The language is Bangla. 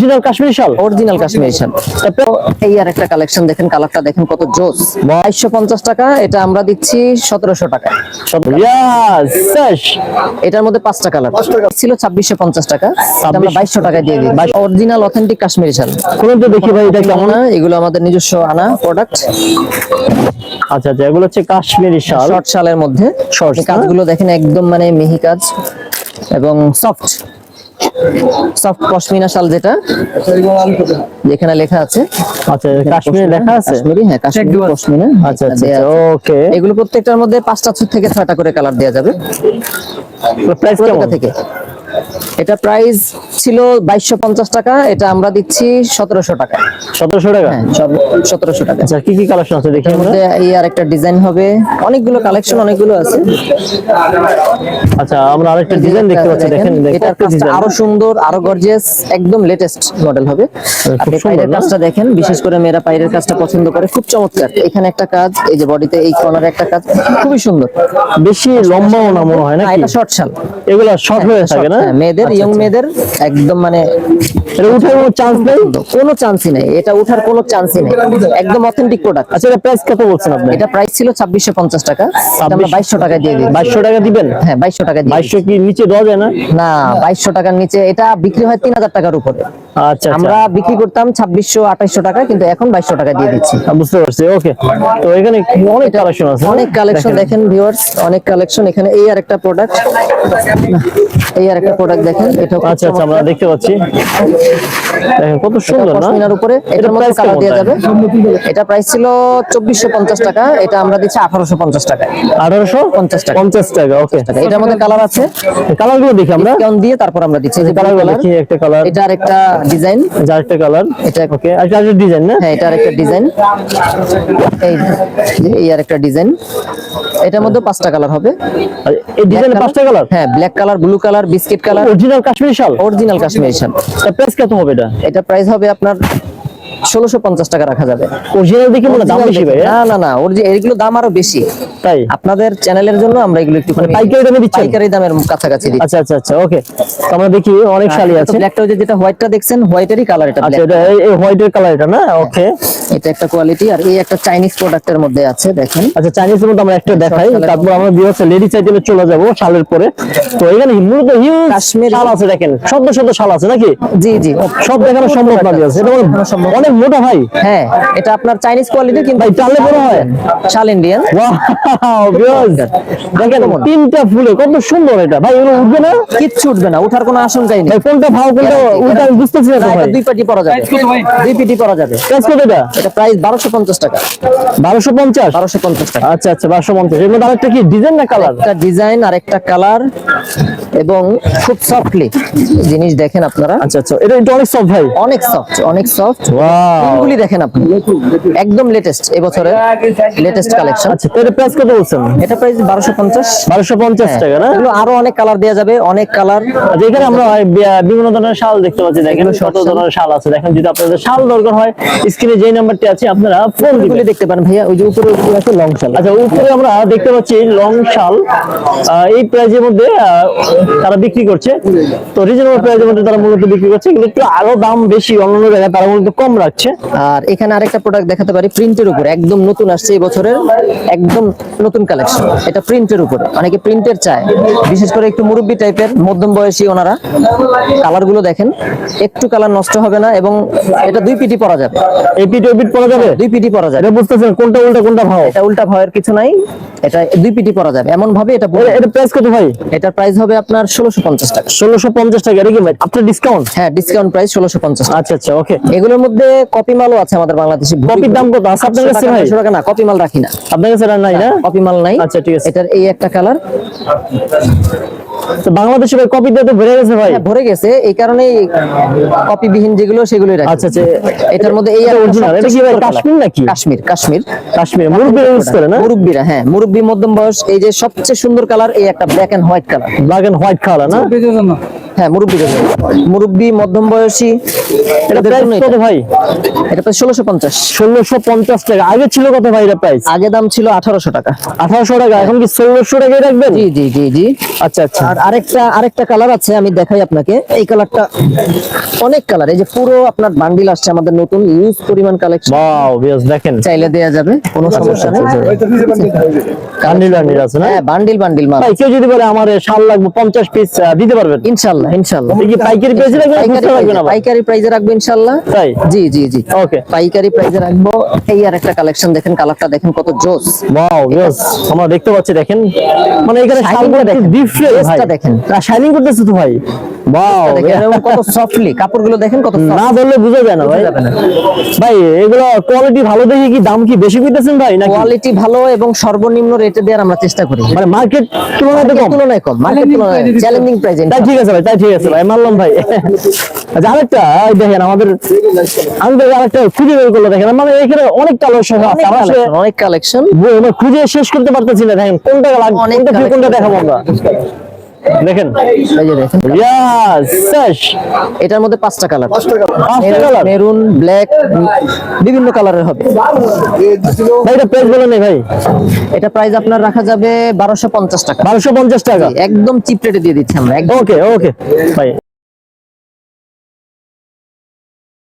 অরিজিনাল কাশ্মীরি শাল? অরিজিনাল কাশ্মীরি শাল। এই আর একটা কালেকশন দেখেন কালারটা দেখেন কত জোস। টাকা এটা আমরা দিচ্ছি সতেরোশো টাকা। ইয়াস শেষ এটার মধ্যে পাঁচটা কালার ছিল ছাব্বিশশো পঞ্চাশ টাকা। এটা আমরা বাইশশো টাকায় দিয়ে দিই অরিজিনাল অথেন্টিক কাশ্মীরি শাল। কোন তো দেখি ভাই এটা কেমন? না এগুলো আমাদের নিজস্ব আনা প্রোডাক্ট আচ্ছা আচ্ছা এগুলো হচ্ছে কাশ্মীরি শাল। শর্ট শালের মধ্যে। এই কাজগুলো দেখেন একদম মানে মিহি কাজ এবং সফট সফট পশমিনা শাল যেটা যেখানে লেখা আছে। আচ্ছা কাশ্মীরি লেখা আছে? কাশ্মীরি হ্যাঁ কাশ্মীরি পশমিনা। আচ্ছা আচ্ছা ওকে। এগুলো প্রত্যেকটার মধ্যে পাঁচটা থেকে ছয়টা করে কালার দেওয়া যাবে। প্রাইস থেকে? এটা প্রাইস ছিল বাইশশো পঞ্চাশ টাকা এটা আমরা দিচ্ছি সতেরোশো টাকা। সতেরোশো টাকা? হ্যাঁ সতেরোশো টাকা। আচ্ছা কি কি কালেকশন আছে দেখি মধ্যে এই আর একটা ডিজাইন হবে। অনেকগুলো কালেকশন অনেকগুলো আছে। আচ্ছা আমরা আরেকটা ডিজাইন দেখতে পাচ্ছি দেখেন ডিজাইন আরও সুন্দর আরও গর্জিয়াস একদম লেটেস্ট মডেল হবে। আপনি সুন্দর কাজটা দেখেন বিশেষ করে মেয়েরা পাইরের কাজটা পছন্দ করে। খুব চমৎকার। এখানে একটা কাজ এই যে বডিতে এই কর্নারে একটা কাজ খুবই সুন্দর। বেশি লম্বাও না মনে হয় না এটা শর্ট শাল। এগুলো শর্ট হয়ে থাকে না? হ্যাঁ, মেয়েদের আচ্ছা, ইয়ং আচ্ছা। মেয়েদের একদম মানে এটা উঠার কোনো চান্স নেই কোনো চান্সই নেই। এটা উঠার কোনো চান্সই নেই। একদম অথেন্টিক প্রোডাক্ট আচ্ছা এটা প্রাইস কত বলছেন আপনি? এটা প্রাইস ছিল ছাব্বিশশো পঞ্চাশ টাকা। এটা আমরা 2600 বাইশশো টাকায় দিয়ে দিই বাইশশো টাকা দিবেন? হ্যাঁ বাইশশো টাকা দিই। বাইশশো কি নিচে দেওয়া যায় না? না বাইশশো টাকার নিচে। এটা বিক্রি হয় তিন হাজার টাকার উপরে। আচ্ছা আমরা আমরা বিক্রি করতাম ছাব্বিশশো আঠাইশশো টাকা কিন্তু এখন বাইশশো টাকা দিয়ে দিচ্ছি। বুঝতে পারছি ওকে। তো এখানে অনেক কালেকশন আছে। অনেক কালেকশন দেখেন। ভিউয়ার্স অনেক কালেকশন এখানে এই আর একটা প্রোডাক্ট এই আর একটা প্রোডাক্ট দেখেন এটা আচ্ছা আচ্ছা আমরা দেখতে পাচ্ছি। দেখেন কত সুন্দর না? উপরে এটার মধ্যে কালার দেওয়া যাবে? এটা প্রাইস ছিল চব্বিশশো পঞ্চাশ টাকা এটা আমরা দিচ্ছি আঠারোশো পঞ্চাশ টাকায়। আঠারোশো পঞ্চাশ টাকা? পঞ্চাশ টাকা ওকে। এটার মধ্যে কালার আছে। কালারগুলো দেখি আমরা। দিয়ে তারপর আমরা দিচ্ছি। এই যে কালার কালারগুলো দেখি একটা কালার এটা আরেকটা ডিজাইন যার একটা কালার এটা ওকে আচ্ছা আরেকটা ডিজাইন না? হ্যাঁ এটা আরেকটা ডিজাইন এই এই আরেকটা ডিজাইন এটার মধ্যে পাঁচটা কালার হবে। আর এই Black পাঁচটা কালার হ্যাঁ black colour blue colour biscuit colour original Kashmiri শাল? অরিজিনাল কাশ্মীরি শাল এটা প্রাইস কত হবে এটা? এটা প্রাইস হবে আপনার ষোলোশো পঞ্চাশ টাকা রাখা যাবে। অরিজিনাল দেখে মনে দাম বেশি ভাই। না না না ওর যে এগুলো দাম আরও বেশি। তাই? আপনাদের চ্যানেলের জন্য আমরা এগুলো একটু মানে পাইকারি দামে দিচ্ছেন? পাইকারি দামের কাছাকাছি দিচ্ছি। আচ্ছা আচ্ছা আচ্ছা ওকে তো আমরা দেখি অনেক শাড়ি আছে। ব্ল্যাকটা যে যেটা হোয়াইটটা দেখছেন হোয়াইটেরই কালার এটা আচ্ছা এটা এই- হোয়াইটের কালার এটা না? ওকে এটা একটা কোয়ালিটি আর এই একটা চাইনিজ প্রোডাক্টের মধ্যে আছে দেখেন। আচ্ছা চাইনিজের মধ্যে আমরা একটা দেখাই তারপর আমরা বিয়ে লেডি চলে যাব শালের পরে। তো এখানে মূলত হিউজ কাশ্মীরি- শাল আছে দেখেন শব্দ শব্দ শাল আছে নাকি? জি জি। সব দেখানো সম্ভব না বিয়াস এটা মানে অনেক মোটা ভাই? হ্যাঁ এটা আপনার চাইনিজ কোয়ালিটি কিন্তু ভাই, টানলে বড় হয়? শাল ইন্ডিয়ান Wow, বিয়াস দেখেন তিনটা ফুলে কত সুন্দর এটা। ভাই এগুলো উঠবে না? কিচ্ছু উঠবে না উঠার কোনো আশঙ্কাই নেই। ভাই কোনটা ভাও কোনটা উল্টা বুঝতেছি না ভাই। দুই পাটি পরা যাবে। দুই পিটি পরা যাবে। প্রাইস কত এটা? এটা প্রাইস বারোশো পঞ্চাশ টাকা। বারোশো পঞ্চাশ? বারোশো পঞ্চাশ টাকা। আচ্ছা আচ্ছা বারোশো পঞ্চাশ। এর মধ্যে আরেকটা কি? ডিজাইন না কালার একটা ডিজাইন আর একটা কালার এবং খুব সফটলি জিনিস দেখেন আপনারা। আচ্ছা আচ্ছা এটা এটা অনেক সফট ভাই। অনেক সফট অনেক সফট ওয়াও দেখেন আপনি? একদম লেটেস্ট এবছরের লেটেস্ট কালেকশন আচ্ছা এটা প্রাইস কত বলছেন? এটা প্রাইস বারোশো পঞ্চাশ। বারোশো পঞ্চাশ টাকা না? এগুলো আরও অনেক কালার দেওয়া যাবে অনেক কালার আচ্ছা, এখানে আমরা বিভিন্ন ধরনের শাল দেখতে পাচ্ছি। দেখেন শাল। ধরনের শাল আছে। দেখেন যদি আপনাদের শাল দরকার হয় স্ক্রিনে যেই নাম্বারটি আছে আপনারা ফোন দিবেন। দেখতে পারেন ভাইয়া? ওই যে উপরে আছে লং শাল। আচ্ছা উপরে আমরা দেখতে পাচ্ছি লং শাল। আহ, এই প্রাইজের মধ্যে তারা বিক্রি করছে। তো রিজনেবল প্রাইজের মধ্যে তারা মূলত বিক্রি করছে। কিন্তু একটু আরও দাম বেশি অন্যান্য জায়গায় তারা মূলত কম রাখছে আর এখানে আরেকটা প্রোডাক্ট দেখাতে পারি প্রিন্টের উপরে। একদম নতুন আসছে এই বছরের একদম নতুন কালেকশন এটা প্রিন্টের উপরে। অনেকে প্রিন্টের চায়। বিশেষ করে একটু মুরব্বী টাইপের মধ্যম বয়সী ওনারা। কালারগুলো দেখেন একটু কালার নষ্ট হবে না এবং এটা দুই পিটি পরা যাবে। এই পিট ওই পিট পরা যাবে? দুই পিটি পরা যাবে। এটা বুঝতেছেন কোনটা উল্টা কোনটা ভাও? এটা উল্টা ভয়ের কিছু নাই। এটা দুই পিটি পরা যাবে। এমন ভাবে এটা এটা- এটা প্রাইস কত ভাই? এটার প্রাইস হবে আপনার ষোলোশো পঞ্চাশ টাকা। ষোলোশো পঞ্চাশ টাকা। এটা কি ভাই আপনার ডিসকাউন্ট হ্যাঁ ডিসকাউন্ট প্রাইস ষোলোশো পঞ্চাশ আচ্ছা আচ্ছা ওকে এগুলোর মধ্যে কপি মালও আছে আমাদের বাংলাদেশে। কপির দাম কত? আছে আপনার কাছে ভাই টাকা না কপি মাল রাখি না। আপনার কাছে নাই না? কপি মাল নাই। আচ্ছা, ঠিক আছে। এটার এই একটা কালার তো বাংলাদেশে ভাই কপি দিয়ে তো বেড়ে গেছে ভাই। ভরে গেছে। এই কারণে কপি বিহীন যেগুলো সেগুলোই রাখি। আচ্ছা আচ্ছা। এটার মধ্যে এই original, এটা কি ভাই কাশ্মীর নাকি? কাশ্মীর কাশ্মীর। কাশ্মীর মুরব্বী ইউজ করে না? মুরব্বীরা হ্যাঁ মুরব্বী মধ্যম বয়স এই যে সবচেয়ে সুন্দর কালার এই একটা black and white colour black and white colour না? হ্যাঁ মুরব্বী মুরব্বী মধ্যম বয়সী এটা প্রাইস কত ভাই? এটা প্রায় ষোলোশো পঞ্চাশ। ষোলোশো পঞ্চাশ টাকা। আগে ছিল কত ভাই এটা প্রাইস আগে দাম ছিল আঠারোশো টাকা। আঠারোশো টাকা। এখন কি ষোলোশো টাকায় রাখবেন? জি জি জি জি। আচ্ছা আচ্ছা। আর আরেকটা আরেকটা কালার আছে আমি দেখাই আপনাকে। এই কালারটা অনেক কালার এই যে পুরো আপনার বান্ডিল আসছে আমাদের নতুন ইউজ পরিমাণ কালেকশন বাও বেশ দেখেন। চাইলে দেয়া যাবে কোনো সমস্যা নেই। কান্ডিল কান্ডিল আছে না? হ্যাঁ বান্ডিল বান্ডিল মাল। ভাই কেউ যদি বলে আমার শাল লাগবে পঞ্চাশ পিস দিতে পারবেন? এই কি পাইকারি প্রাইসে রাখবেন না পাইকারি রাখব ইনশাল্লাহ তাই? জি জি জি। ওকে পাইকারি প্রাইজে রাখব। এই আর একটা কালেকশন দেখেন কালারটা দেখেন কত জোস। ওয়াও বেশ আমরা দেখতে পাচ্ছি দেখেন। মানে এখানে Shining শালগুলো টা দেখেন। ডিফারেন্ট ভাই Dress টা দেখেন। না শাইনিং করতেছে তো ভাই। ওয়াও কত সফটলি কাপড়গুলো দেখেন কত না ধরলে বোঝা যায় না ভাই। ভাই এগুলো কোয়ালিটি ভালো দেখে কি দাম কি বেশি কইতেছেন ভাই নাকি? কোয়ালিটি ভালো এবং সর্বনিম্ন রেটে দেওয়ার আমরা চেষ্টা করি। মানে মার্কেট তুলনায় কম। তুলনায় কম। মার্কেট তুলনায় চ্যালেঞ্জিং প্রাইজে তাই ঠিক আছে ভাই তাই ঠিক আছে ভাই মানলাম ভাই। আচ্ছা আরেকটা দেখেন আমাদের আমি দেখি আরেকটা খুঁজে বের করল দেখেন মানে এখানে অনেক কালেকশন আছে অনেক কালেকশন খুঁজে শেষ করতে পারতেছি না দেখেন কোনটা কোনটা দেখাবো আমরা। দেখেন। এই যে দেখেন ইয়াস শেষ। এটার মধ্যে পাঁচটা কালার। পাঁচটা কালার। মেরুন ব্ল্যাক বিভিন্ন কালারের হবে। ভাই এটা প্রাইস বলে নেই ভাই। এটা প্রাইস আপনার রাখা যাবে বারোশো পঞ্চাশ টাকা। বারোশো পঞ্চাশ টাকা। একদম চিপ রেটে দিয়ে দিচ্ছি আমরা একদম ওকে ওকে ভাই